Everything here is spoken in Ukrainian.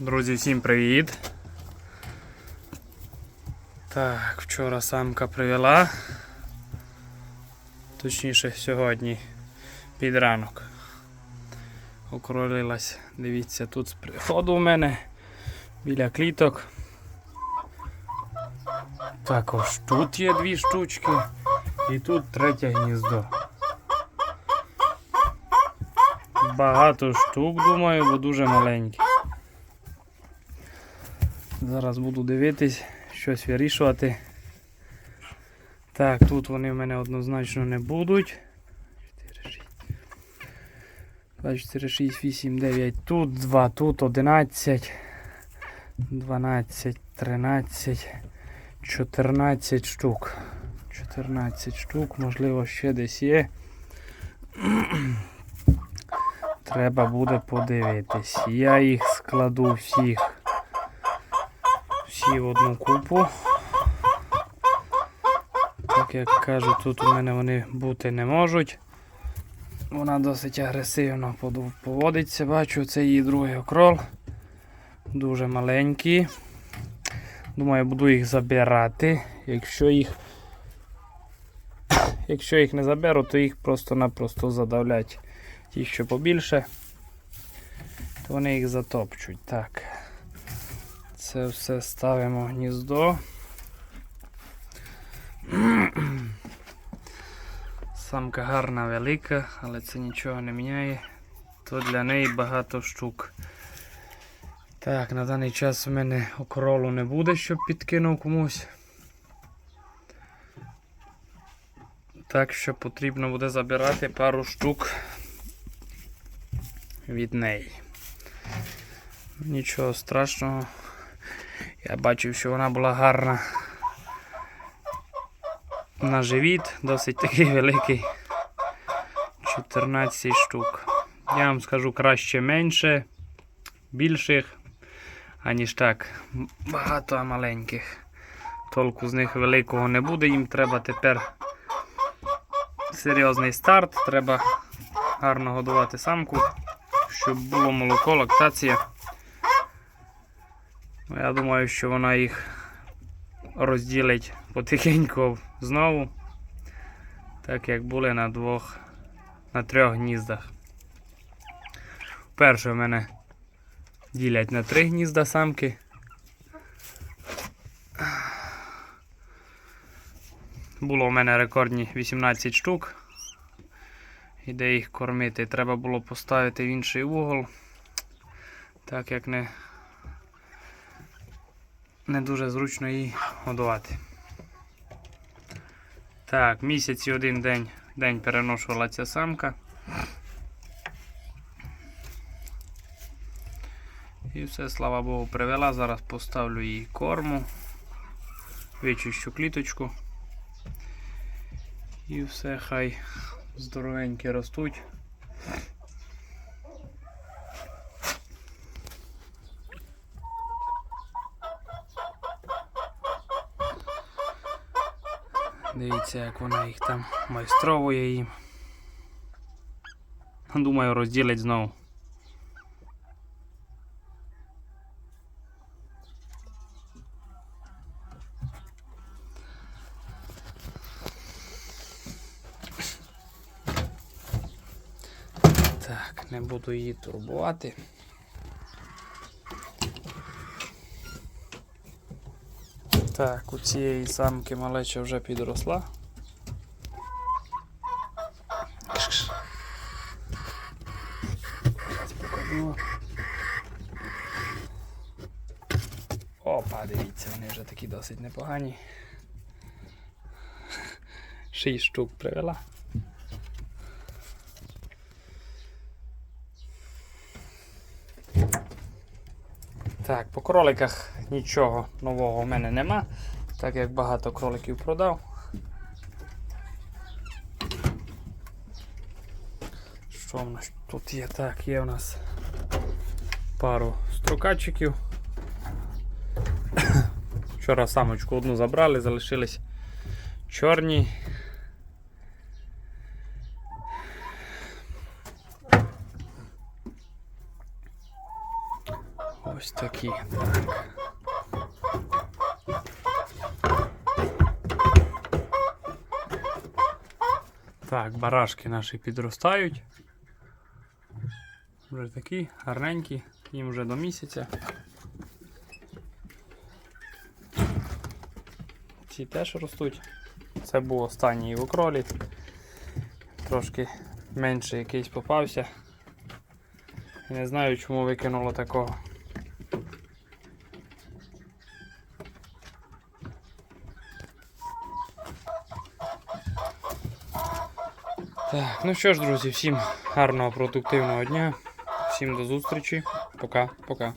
Друзі, всім привіт. Так, вчора самка привела. Точніше, сьогодні під ранок. Окролилась, дивіться, тут з приходу у мене біля кліток. Також тут є дві штучки і тут третє гніздо. Багато штук, думаю, бо дуже маленькі. Зараз буду дивитись, щось вирішувати. Так, тут вони в мене однозначно не будуть. 4, 6. 2, 4, 6, 8, 9. Тут 2, тут 11, 12, 13, 14 штук. 14 штук, можливо, ще десь є. Треба буде подивитись. Я їх складу всіх всі в одну купу. Так як кажу, тут у мене вони бути не можуть. Вона досить агресивно поводиться, бачу, це її другий окрол. Дуже маленький. Думаю, буду їх забирати. Якщо їх Якщо їх не заберу, то їх просто-напросто задавлять. Ті, що побільше, то вони їх затопчуть. Так. Це все ставимо гніздо. Самка гарна велика, але це нічого не міняє. То для неї багато штук. Так, на даний час у мене окролу не буде, щоб підкинув комусь. Так що потрібно буде забирати пару штук від неї. Нічого страшного. Я бачив, що вона була гарна на живіт, досить такий великий. 14 штук. Я вам скажу краще менше, більших, аніж так. Багато маленьких. Толку з них великого не буде, їм треба тепер серйозний старт, треба гарно годувати самку, щоб було молоко, лактація. Ну, Я думаю, що вона їх розділить потихеньку знову, так як були на двох, на трьох гніздах. Перше в мене ділять на три гнізда самки. Було у мене рекордні 18 штук. І де їх кормити? Треба було поставити в інший угол, так як не не дуже зручно її годувати. Так, місяць і один день, день переношувала ця самка. І все, слава Богу, привела. Зараз поставлю їй корму, вичищу кліточку. І все, хай здоровенькі ростуть. Дивіться, як вона їх там майстровує їм. Думаю, розділять знову. Так, не буду її турбувати. Так, у цієї самки малеча вже підросла. Опа, дивіться, вони вже такі досить непогані. Шість штук привела. Так, по кроликах нічого нового в мене нема, так як багато кроликів продав. Що в нас тут є? Так, є у нас пару строкатчиків. Вчора самочку одну забрали, залишились чорні. Такі. Так. Барашки наші підростають. Вже такі гарненькі, їм вже до місяця. Ці теж ростуть. Це був останній в окролі. Трошки менше якийсь попався. Не знаю, чому викинуло такого. Так, ну що ж, друзі, всім гарного продуктивного дня. Всім до зустрічі. Пока, пока.